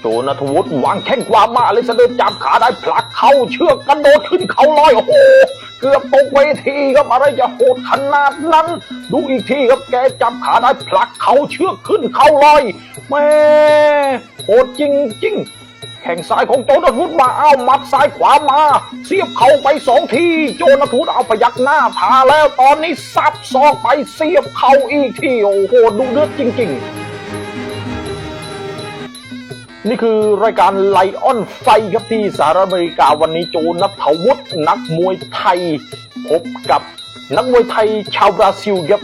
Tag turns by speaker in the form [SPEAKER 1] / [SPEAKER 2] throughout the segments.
[SPEAKER 1] โจนัทวุฒิวางแข้งขวามาอเล็กซานเดอร์จับขาได้ผลักเข้าเชือกกระโดดขึ้นเขาลอยโอ้โหเกือบตกเวทีครับอะไรจะโหดขนาดนั้น ดูอีกทีครับแกจับขาได้ผลักเขาเชือกขึ้นเขาลอยแม่โหดจริงจริงแข่งซ้ายของโจนัทวุฒิมาเอามัดซ้ายขวามา เสียบเข่าไปสองที โจนัทวุฒิเอาพยักหน้าทาแล้วตอนนี้สับศอกไปเสียบเข่าอีกทีโอ้โหดูเดือดจริง ๆ นี่คือรายการไลออนไฟครับที่สหรัฐอเมริกาวันนี้โจนัทวุฒินักมวยไทย พบกับนักมวยไทยชาวบราซิลครับ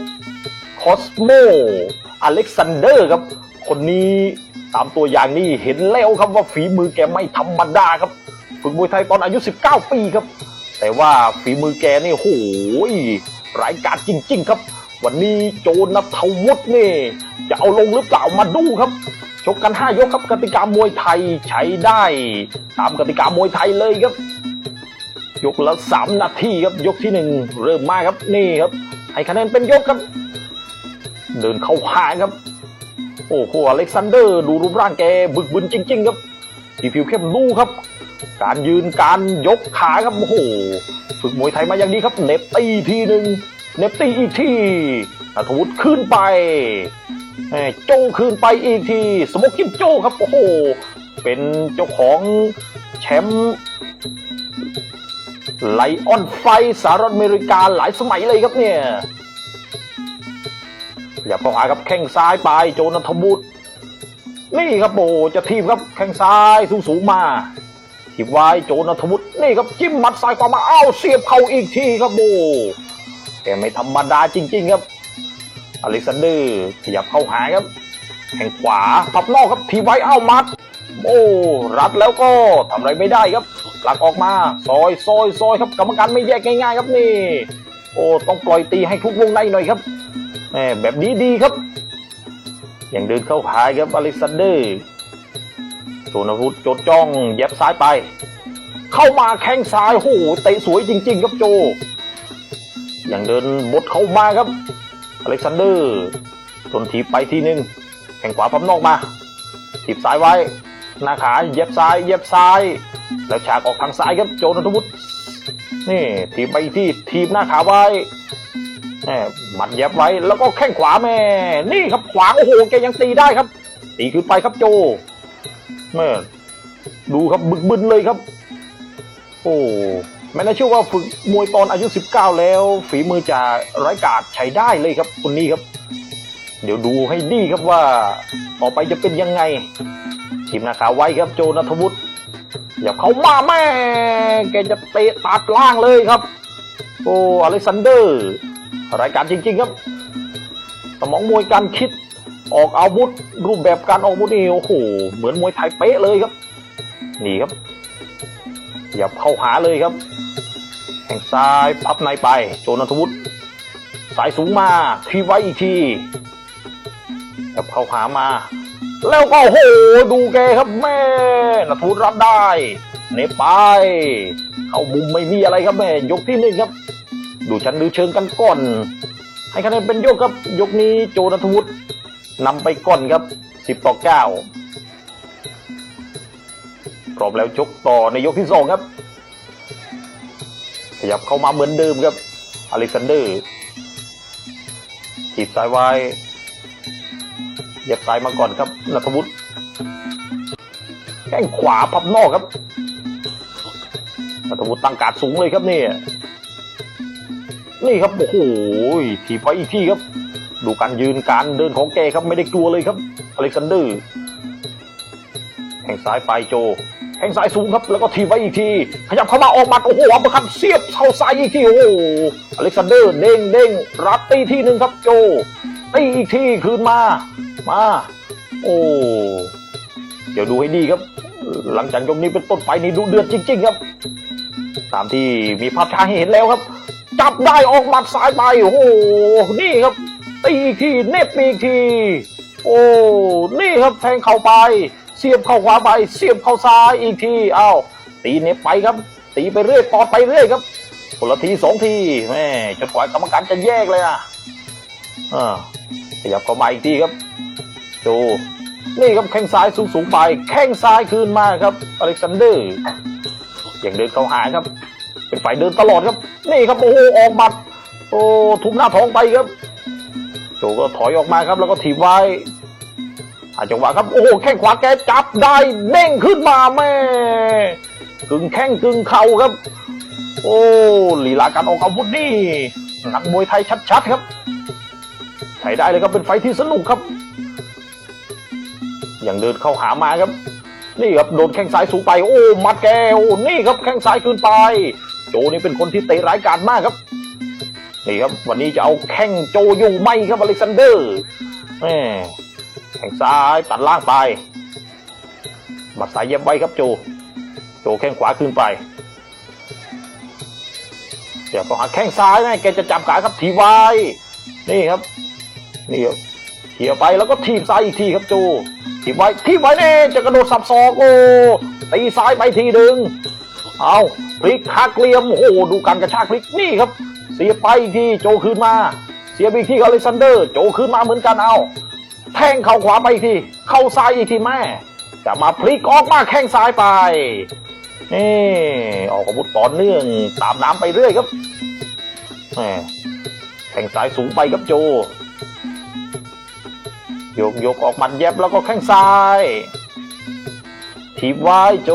[SPEAKER 1] คอสโมอเล็กซานเดอร์ครับ คนนี้ตามตัวอย่างนี้เห็นแล้วครับว่าฝีมือแกไม่ธรรมดาครับ ฝึกมวยไทยตอนอายุ 19 ปีครับ แต่ว่าฝีมือแกนี่โหยรายกาจจริง ๆ ครับ วันนี้โจนัทวุฒินี่ จะเอาลงหรือเปล่ามาดูครับ ชกกัน 5 ยกครับกติกามวยไทยใช้ได้ ตามกติกามวยไทยเลยครับ ยกละ 3 นาทีครับยกที่หนึ่งเริ่มมาครับนี่ครับ ให้คะแนนเป็นยกครับ เดินเข้าหาครับ โอ้โหอเล็กซานเดอร์ดูรูปร่างแกบึกบึนจริง ๆ ครับที่ผิวเข้มดูครับ การยืนการยกขาครับโอ้โหฝึกมวยไทยมาอย่างดีครับเน็บตีทีหนึ่งเน็บตีอีกทีนัทวุฒิขึ้นไป โจ้คืนไปอีกทีสโมกกิมโจ้ครับ โอ้โห เป็นเจ้าของแชมป์ไลออนไฟสหรัฐอเมริกาหลายสมัยเลยครับเนี่ยอย่าเข้าหาครับแข้งซ้ายไปโจนัทบุตร นี่ครับโอ้จะทีมครับแข้งซ้ายสูงสูงๆมาทีมไว้โจนัทบุตรนี่ครับจิ้มมัดซ้ายขวามาอ้าวเสียบเข่าอีกทีครับโอ้แกไม่ธรรมดาจริง ๆ ครับ อเล็กซานเดอร์ขยับเข้าหาครับ แข่งขวาพับนอกครับทีไว้เอ้ามัด โอ้รัดแล้วก็ทำอะไรไม่ได้ครับหลักออกมาซอยซอยซอยครับกรรมการไม่แยกง่ายๆครับนี่ โอ้ต้องปล่อยตีให้ทุกวงในหน่อยครับแหมแบบนี้ดีครับ อย่างเดินเข้าหาครับอเล็กซานเดอร์โจนาวุธโจดจ้องแยบซ้ายไป เข้ามาแข้งซ้ายโอ้โหเตะสวยจริง ๆ ครับโจ อย่างเดินบดเข้ามาครับ อเล็กซานเดอร์ทนถีบไปทีหนึ่งแข่งขวาพับนอกมาถีบซ้ายไว้ หน้าขาเย็บซ้าย เย็บซ้าย แล้วฉากออกทางซ้ายครับโจนัทวุฒินี่ถีบไปที่ถีบหน้าขาไว้แหมหมัดเย็บไว้แล้วก็แข้งขวาแม่ นี่ครับขวาโอ้โหแกยังตีได้ครับตีขึ้นไปครับโจแม่ดูครับบึกบึนเลยครับ โอ้ ไม่น่าเชื่อว่าฝึกมวยตอนอายุ 19 แล้ว ฝีมือจะไร้กาดใช้ได้เลยครับคนนี้ครับ เดี๋ยวดูให้ดีครับว่าต่อไปจะเป็นยังไง ทีมนาขาไว้ครับโจนัทวุฒิอย่าเข้ามาแม่แกจะเตะตัดล่างเลยครับ โอ้อเล็กซานเดอร์ รายการจริง ๆ ครับ สมองมวยการคิดออกอาวุธ รูปแบบการออกอาวุธนี่โอ้โหเหมือนมวยไทยเป๊ะเลยครับ นี่ครับ อย่าเข้าหาเลยครับแข่งซ้ายพับในไป โจนัทวุฒิสายสูงมาทีไว้อีกทีอย่าเข้าหามา แล้วก็โหดูแกครับแม่นัทวุฒิรับได้เนปไป เข้ามุมไม่มีอะไรครับแม่ยกที่หนึ่งครับ ดูชั้นดูเชิงกันก่อน ให้คะแนนเป็นยกครับ ยกนี้โจนัทวุฒินำไปก่อนครับสิบต่อเก้า พร้อมแล้วชกต่อในยกที่สองครับ ขยับเข้ามาเหมือนเดิมครับอเล็กซานเดอร์ถีบซ้ายไว้เหยียบซ้ายมาก่อนครับนัทวุฒิแข้งขวาพับนอกครับนัทวุฒิตั้งการสูงเลยครับนี่นี่ครับโอ้โหถีบไปอีกที่ครับ ดูการยืนการเดินของแกครับไม่ได้กลัวเลยครับอเล็กซานเดอร์แข้งซ้ายไปโจ แข้งซ้ายสูงครับ แล้วก็ทีไว้อีกที ขยับเข้ามาออกมัดโอ้โหอัปเปอร์คัตเสียบเข้าซ้ายอีกที โอ้โหอเล็กซานเดอร์เด้งเด้งรับตีที่หนึ่งครับโจตีอีกทีคืนมา มา โอ้เดี๋ยวดูให้ดีครับ หลังจากยกนี้เป็นต้นไปนี่ดูเดือดจริง ๆ ครับ ตามที่มีภาพช้าให้เห็นแล้วครับ จับได้ออกหมัดซ้ายไปโอ้โหนี่ครับตีอีกทีเน็บอีกที โอ้นี่ครับแทงเข่าไป เสียบเข้าขวาไปเสียบเข้าซ้ายอีกทีอ้าวตีเน็บไปครับ ตีไปเรื่อยปอดไปเรื่อยครับคนละทีสองทีแม่จนกว่ากรรมการจะแยกเลยอะอ่าขยับเข้ามาอีกทีครับโจนี่ครับแข้งซ้ายสูงสูงไป แข้งซ้ายคืนมาครับอเล็กซานเดอร์อย่างเดินเข้าหาครับ เป็นฝ่ายเดินตลอดครับ นี่ครับโอ้โหออกหมัดโอ้ทุบหน้าท้องไปครับ โจก็ถอยออกมาครับ แล้วก็ถีบไว้ หาจังหวะครับโอ้โหแข้งขวาแกจับได้เด้งขึ้นมาแม่กึ่งแข้งกึ่งเข่าครับ โอ้ลีลาการออกอาวุธนี่นักมวยไทยชัดๆครับใช้ได้เลยครับเป็นไฟที่สนุกครับ อย่างเดินเข้าหามาครับ นี่ครับโดนแข้งซ้ายสูงไป โอ้หมัดแกโอ้นี่ครับแข้งซ้ายคืนไป โจนี่เป็นคนที่เตะร้ายกาจมากครับนี่ครับวันนี้จะเอาแข้งโจอยู่ไหมครับอเล็กซานเดอร์แม่ แข้งซ้ายตัดล่างไปหมัดซ้ายเย็บไว้ครับโจ โจแข้งขวาคืนไป เดี๋ยวก็หาแข้งซ้ายแม่แกจะจับขาครับถีบไว้ นี่ครับ นี่ครับเขี่ยไปแล้วก็ถีบซ้ายอีกทีครับโจถีบไว้ถีบไว้เน่จะกระโดดสับศอกโอ้ตีซ้ายไปทีหนึ่งเอาพลิกหักเหลี่ยมโอ้โหดูการกระชากพลิกนี่ครับ เสียไปอีกทีโจคืนมา เสียไปอีกทีอเล็กซานเดอร์ โจคืนมาเหมือนกันเอา แทงเข่าขวาไปอีกที เข้าซ้ายอีกทีแม่ จะมาพลิกออกมาแข้งซ้ายไป นี่ ออกอาวุธต่อเนื่องตามน้ำไปเรื่อยครับแหมแข้งซ้ายสูงไปครับโจ โยกโยกออกมัดแยบแล้วก็แข้งซ้ายถีบไว้โจ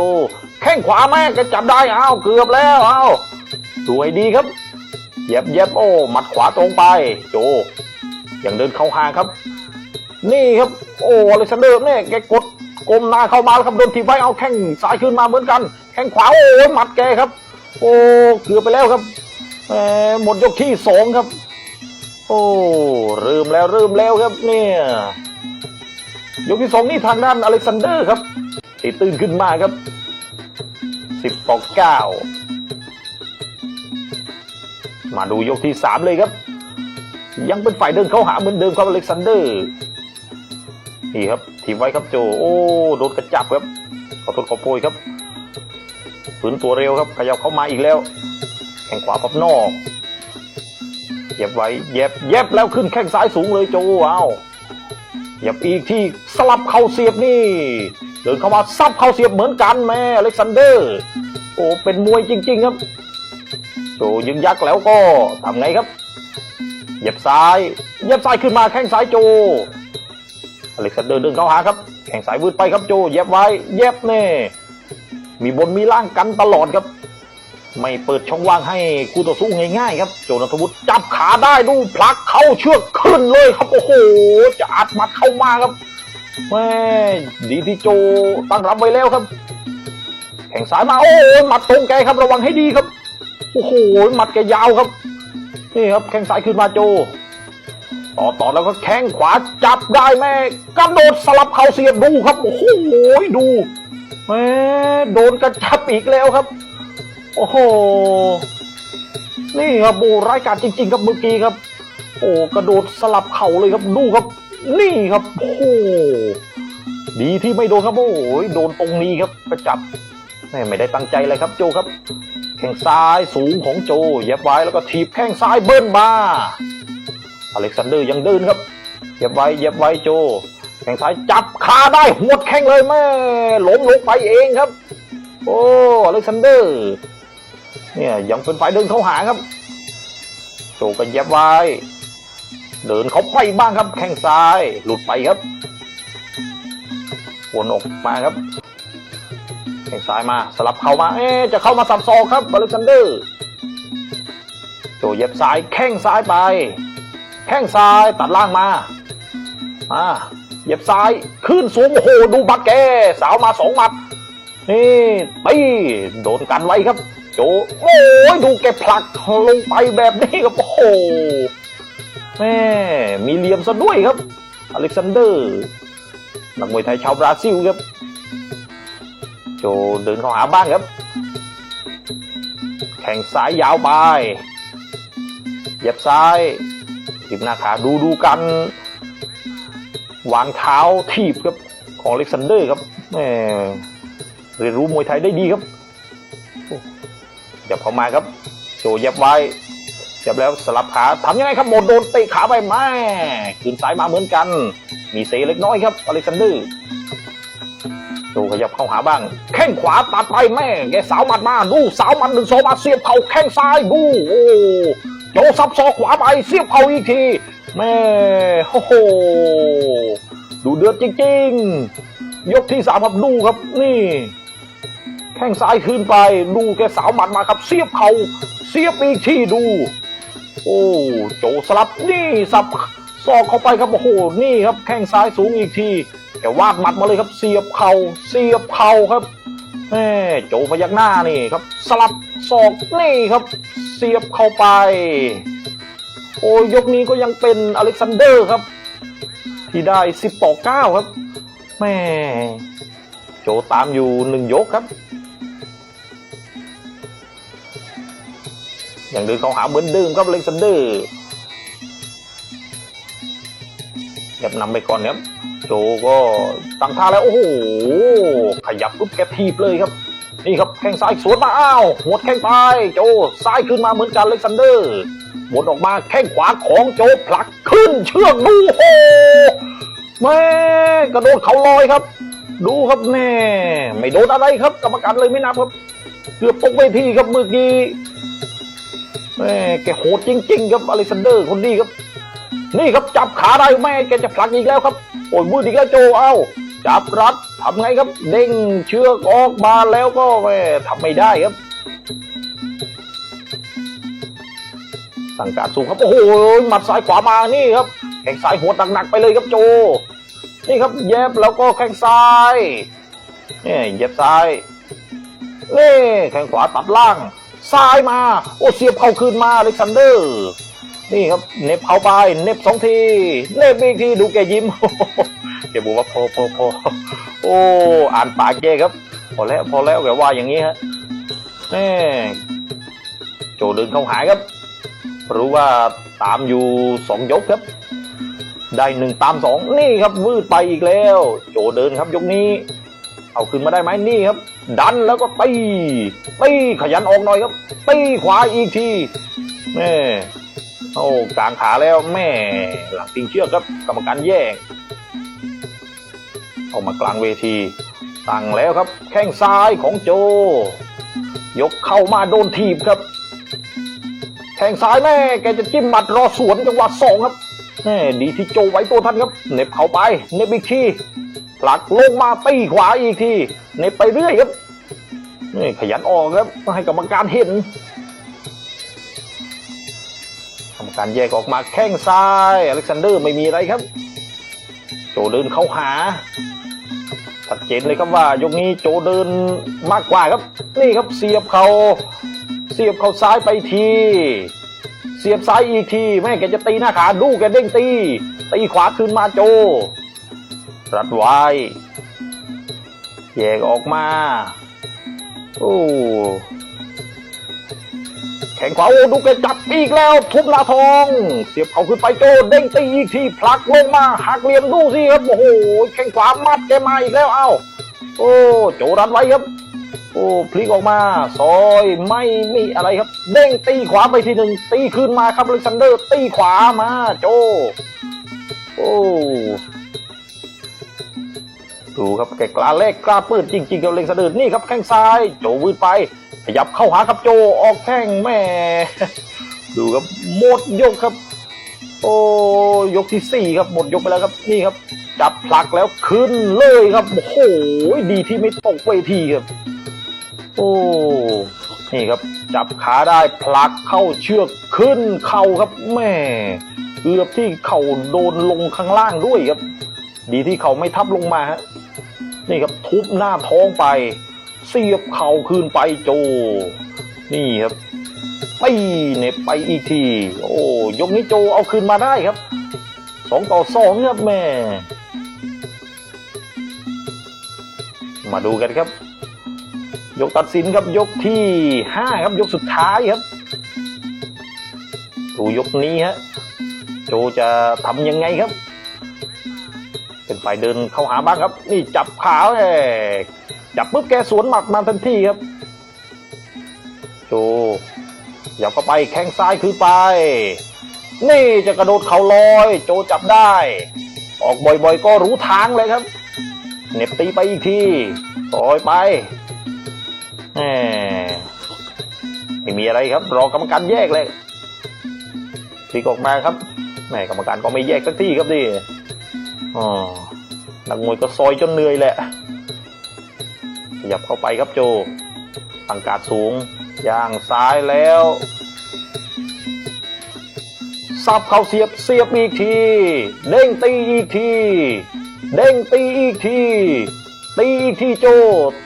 [SPEAKER 1] แข้งขวาแม่ก็จับได้อ้าวเกือบแล้วอ้าวสวยดีครับเย็บเย็บโอ้หมัดขวาตรงไป โจ ยังเดินเข้าหาครับ นี่ครับโอ้อเล็กซานเดอร์เนี่ยแกกดกลมหน้าเข้ามาแล้วครับโดนถีไว้เอาแข้งซ้ายขึ้นมาเหมือนกัน แข้งขวาโอ้หมัดแกครับ โอ้เกือบไปแล้วครับหมหมดยกที่สองครับ โอ้เริ่มแล้วเริ่มแล้วครับเนี่ยยกที่สองนี่ทางด้านอเล็กซานเดอร์ครับตีตื่นขึ้นมาครับสิบต่อเก้ามาดูยกที่สามเลยครับ ยังเป็นฝ่ายเดินเข้าหาเหมือนเดิมครับอเล็กซานเดอร์ นี่ครับทีมไว้ครับโจ โอ้โดนกระจับครับ ขอโทษขอโพยครับฝืนตัวเร็วครับขยับเข้ามาอีกแล้ว แข้งขวาพับนอกเย็บไว้เย็บเย็บแล้วขึ้นแข้งซ้ายสูงเลยโจเอาเย็บอีกที่สลับเข่าเสียบนี่เดินเข้ามาซับเข่าเสียบเหมือนกันแม่อเล็กซานเดอร์ โอ้เป็นมวยจริง ๆ ครับโจยึงยักแล้วก็ทำไงครับเยียบซ้าย เยียบซ้ายขึ้นมาแข้งซ้ายโจ อเล็กซานเดอร์เดินเข้าหาครับ แข้งซ้ายวืดไปครับโจเยียบไว้ เยียบเน่มีบนมีล่างกันตลอดครับ ไม่เปิดช่องว่างให้คู่ต่อสู้ง่ายๆครับ โจนัทวุฒิจับขาได้ดูผลักเข้าเชือกขึ้นเลยครับโอ้โหจะอัดมัดเข้ามาครับแม่ดีที่โจตั้งรับไว้แล้วครับ แข่งซ้ายมาโอ้ยหมัดตรงแกครับระวังให้ดีครับโอ้โหหมัดแกยาวครับนี่ครับแข้งซ้ายขึ้นมาโจ ต่อต่อแล้วก็แข้งขวาจับได้แม่กระโดดสลับเข่าเสียบดูครับโอ้โหดูแม่โดนกระจับอีกแล้วครับ โอ้โหนี่ครับโอ้รายการจริง ๆ ครับเมื่อกี้ครับ โอ้กระโดดสลับเข่าเลยครับดูครับ นี่ครับโอ้ดีที่ไม่โดนครับโอ้โหโดนตรงนี้ครับกระจับแม่ไม่ได้ตั้งใจเลยครับโจครับ แข้งซ้ายสูงของโจเย็บไว้แล้วก็ถีบแข้งซ้ายเบิ้ลมา อเล็กซานเดอร์ยังเดินครับเย็บไว้เย็บไว้โจแข้งซ้ายจับขาได้หวดแข้งเลยแม่ล้มลงไปเองครับ โอ้อเล็กซานเดอร์เนี่ยยังเป็นฝ่ายเดินเข้าหาครับโจก็เย็บไว้ เดินเขาไปบ้างครับ แข้งซ้ายหลุดไปครับวนออกมาครับแข้งซ้ายมาสลับเข้ามาเอ๊จะเข้ามาสับซอกครับอเล็กซานเดอร์โจเย็บซ้ายแข้งซ้ายไป แข้งซ้ายตัดล่างมา มาเหย็บซ้ายขึ้นสูงโอ้โหดูบัตรแกสาวมาสองหมัด นี่ตีโดนกันไว้ครับ โจโอ้ยดูแกผลักลงไปแบบนี้ครับโอ้โหแม่มีเหลี่ยมซะด้วยครับ อเล็กซานเดอร์นักมวยไทยชาวบราซิลครับ โจเดินเข้าหาบ้างครับ แข่งซ้ายยาวไปเหยียบซ้าย ถีบหน้าขาดูดูกันวางเท้าทีบครับของอเล็กซานเดอร์ครับแหมเรียนรู้มวยไทยได้ดีครับหยับเข้ามาครับโจย็บไว้จับแล้วสลับขาทำยังไงครับโมดโดนเตะขาไปแม่คืนซ้ายมาเหมือนกัน มีเซเล็กน้อยครับอเล็กซานเดอร์โจขยับเข้าหาบ้าง แข้งขวาตัดไปแม่แกสาวหมัดมาดูสาวหมัดหนึ่งโซมาเสียบเข่าแข้งซ้ายดูโอ้ โจซับซอกขวาไปเสียบเข่าอีกที แม่โอ้โห ดูเดือดจริงๆ ยกที่สามครับดูครับนี่ แข้งซ้ายขึ้นไป ดูแกสาวหมัดมาครับ เสียบเขาเสียบอีกทีดู โอ้โจสลับนี่สับซอกเข้าไปครับโอ้โหนี่ครับ แข้งซ้ายสูงอีกทีแกวาดหมัดมาเลยครับ เสียบเขา่าเสียบเข่าครับ แม่โจพยักหน้านี่ครับ สลับศอกนี่ครับ เสียบเข้าไป โอ้ยกนี้ก็ยังเป็นอเล็กซานเดอร์ครับ ที่ได้ 10 ต่อ 9 ครับแม่โจตามอยู่หนึ่งยกครับ อย่างเดินเข้าหาเหมือนเดิมครับอเล็กซานเดอร์ เก็บนำไปก่อนครับโจก็ตั้งท่าแล้วโอ้โหขยับปุ๊บแกทีบเลยครับนี่ครับแข้งซ้ายสวนมาอ้าวหมดแข้งไปโจซ้ายขึ้นมาเหมือนกันเล็กซานเดอร์หมดออกมาแข้งขวาของโจผลักขึ้นเชือกดูโหแม่กระโดดเขาลอยครับ ดูครับแม่ไม่โดนอะไรครับกรรมการเลยไม่นับครับเกือบตกเวทีครับเมื่อกี้แม่แกโหดจริง ๆ ครับอเล็กซานเดอร์คนนี้ครับ นี่ครับจับขาได้แม่แกจะผลักอีกแล้วครับโอ้ยมืดอีกแล้วโจเอ้าจับรัดทำไงครับ เด้งเชือกออกมาแล้วก็แม่ทำไม่ได้ครับ สั่งการสูงครับ โอ้โหหมัดซ้ายขวามานี่ครับแข้งซ้ายหัวหนักๆไปเลยครับโจ นี่ครับเย็บแล้วก็แข้งซ้ายนี่เย็บซ้ายนี่แข้งขวาตัดล่าง ซ้ายมา โอ้เสียบเข้าคืนมาอเล็กซานเดอร์ นี่ครับเน็บเข้าไปเน็บสองทีเน็บอีกทีดูแกยิ้มแกบอกว่าพอพอพอโอ้อ่านปากแกครับ พอแล้วพอแล้วแกว่าอย่างนี้ฮะแม่โจเดินเข้าหาครับ รู้ว่าตามอยู่สองยกครับ ได้หนึ่งตามสองนี่ครับวืดไปอีกแล้ว โจเดินครับยกนี้ เอาขึ้นมาได้ไหมนี่ครับ ดันแล้วก็ตีตีขยันออกหน่อยครับตีขวาอีกทีแม่ โอ้กลางขาแล้วแม่ หลังติงเชือกครับกรรมการแยกออกมากลางเวที ตั้งแล้วครับ แข้งซ้ายของโจ ยกเข้ามาโดนถีบครับ แข้งซ้ายแม่แกจะจิ้มหมัดรอสวนจังหวะสองครับแม่ดีที่โจไว้ตัวทันครับเน็บเข้าไปเน็บอีกทีผลักลงมาตีขวาอีกทีเน็บไปเรื่อยครับนี่ขยันออกครับให้กรรมการเห็น การแยกออกมาแข้งซ้ายอเล็กซานเดอร์ไม่มีอะไรครับ โจเดินเข้าหาชัดเจนเลยครับว่ายกนี้โจเดินมากกว่าครับ นี่ครับเสียบเขาเสียบเขาซ้ายไปที เสียบซ้ายอีกที แม่แกจะตีหน้าขาดูแกเด้งตี ตีขวาคืนมาโจ รัดไว้แยกออกมา โอ้ ข่งขวาโอ้ดูแกจับอีกแล้วทุบนาทอง เสียบเขาขึ้นไปโจเด้งตีอีกทีผลักลงมาหักเหลี่ยมดูสิครับโอ้โหแข่งขวามัดแกมาอีกแล้วเอ้าโอ้โจรันไว้ครับโอ้พลิกออกมาซอยไม่มีอะไรครับ เด้งตีขวาไปทีหนึ่งตีขึ้นมาครับอเล็กซานเดอร์ตีขวามาโจ โอ้ ดูครับแกกล้าเล็กกล้าปืดจริงๆกับเล็กซานเดอนี่ครับแข้งซ้าย โจวืดไป ขยับเข้าหาครับโจออกแข้งแม่ดูครับหมดยกครับ โอ้ยกที่สี่ครับหมดยกไปแล้วครับนี่ครับ จับผลักแล้วขึ้นเลยครับโอ้โหดีที่ไม่ตกเวทีครับ โอ้นี่ครับ จับขาได้ผลักเข้าเชือกขึ้นเข่าครับแม่เกือบที่เข่าโดนลงข้างล่างด้วยครับ ดีที่เขาไม่ทับลงมาฮะ นี่ครับทุบหน้าท้องไป เสียบเข่าคืนไปโจ นี่ครับตีเน็บไปอีกที โอ้ยกนี้โจเอาคืนมาได้ครับสองต่อสองครับแม่ มาดูกันครับ ยกตัดสินครับยกที่ห้าครับยกสุดท้ายครับดูยกนี้ฮะโจจะทำยังไงครับ เป็นฝ่ายเดินเข้าหาบ้างครับ นี่จับขาแหมจับปุ๊บแกสวนหมัดมาทันทีครับโจยับเข้าไปแข้งซ้ายคือไป นี่จะกระโดดเข่าลอย โจจับได้ ออกบ่อยๆ ก็รู้ทางเลยครับเน็บตีไปอีกทีต่อยไปแหมไม่มีอะไรครับ รอกรรมการแยกเลยพลิกออกมาครับแหมกรรมการก็ไม่แยกสักทีครับดิ อ๋อนักมวยก็ซอยจนเหนื่อยแหละ ขยับเข้าไปครับโจตังกาดสูง ย่างซ้ายแล้วสับเข่าเสียบเสียบอีกที เด้งตีอีกที เด้งตีอีกที ตีอีกทีโจ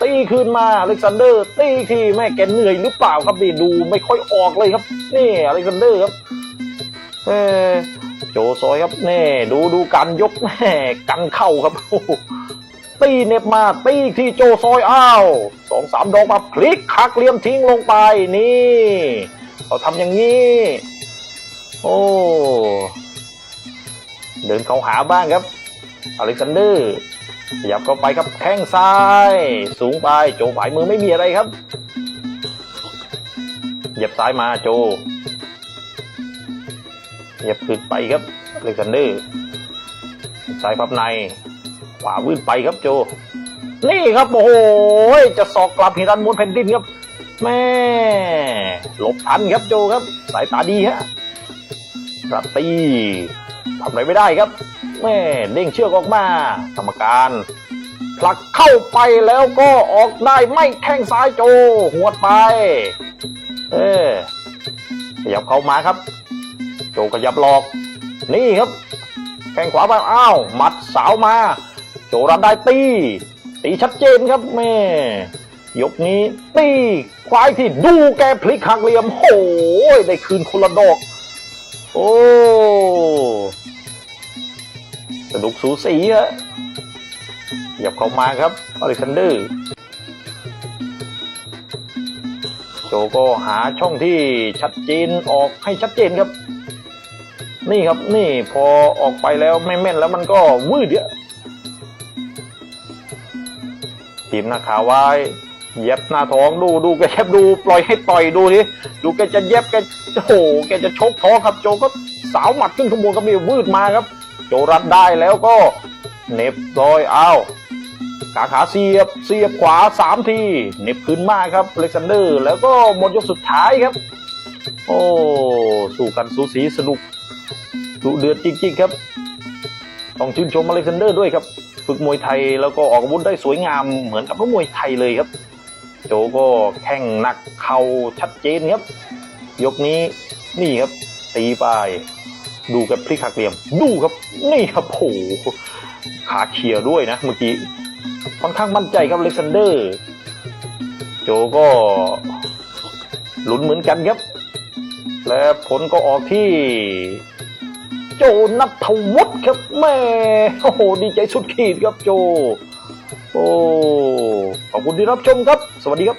[SPEAKER 1] ตีขึ้นมาอเล็กซานเดอร์ ตีอีกทีแม่แกเหนื่อยหรือเปล่าครับดีดูไม่ค่อยออกเลยครับ นี่อเล็กซานเดอร์ครับเออ โจซอยครับแน่ดูดูการยกแม่กันเข้าครับตีเน็บมาตีอีกทีโจซอยอ้าวสองสามดอกมาพลิกคักเลี่ยมทิ้งลงไปนี่เขาทำอย่างนี้ โอ้เดินเข้าหาบ้างครับ อเล็กซานเดอร์ขยับเข้าไปครับแข้งซ้าย สูงไปโจฝ่ายมือไม่มีอะไรครับเหยียบซ้ายมาโจ เหยียบขึ้นไปครับเล็กซานเดอร์ซ้ายพับในขวาวิ่งไปครับโจ นี่ครับโอ้โหจะสอกกลับหิรันมวนแผ่นดินครับแม่หลบทันครับโจครับ สายตาดีฮะรัตตีทำอะไรไม่ได้ครับแม่เด้งเชือกออกมากรรมการผลักเข้าไปแล้วก็ออกได้ไม่แข้งซ้ายโจ หัวไป เออขยับเข้ามาครับ โจขยับหลอก นี่ครับ แข้งขวาไปอ้าวหมัดสาวมา โจรับได้ตี ตีชัดเจนครับแม่ยกนี้ตีควายที่ดูแกพลิกหักเหลี่ยมโอ้ยได้คืนคนละดอก โอ้สนุกสูสีฮะหยับเข้ามาครับอเล็กซานเดอร์โจก็หาช่องที่ชัดเจนออกให้ชัดเจนครับ นี่ครับนี่พอออกไปแล้วไม่แม่นแล้วมันก็วืดเยอะทีมหน้าขาวไว้เย็บหน้าท้องดูดูแกเย็บดูปล่อยให้ต่อยดูทีดูแกจะเย็บแกโอ้โหแกจะชกท้องครับโจก็สาวหมัดขึ้นขบวนก็มีวืดมาครับ โจรัดได้แล้วก็เน็บซอยเอาขาขาเสียบเสียบขวาสามทีเน็บขึ้นมาครับเล็กซานเดอร์ แล้วก็หมดยกสุดท้ายครับ โอ้สู้กันสูสีสนุก ดุเดือดจริงๆครับ ต้องชื่นชมอเล็กซานเดอร์ด้วยครับ ฝึกมวยไทยแล้วก็ออกอาวุธได้สวยงามเหมือนกับนักมวยไทยเลยครับ โจก็แข้งหนักเข่าชัดเจนครับ ยกนี้นี่ครับตีไปดูกับพลิกหักเหลี่ยม ดูครับ นี่ครับโหขาเขียวด้วยนะ เมื่อกี้ค่อนข้างมั่นใจครับเล็กซานเดอร์ โจก็ลุ้นเหมือนกันครับ และผลก็ออกที่ โจนัทวุฒิครับแม่โอ้โหดีใจสุดขีดครับโจ โอ้ขอบคุณที่รับชมครับ สวัสดีครับ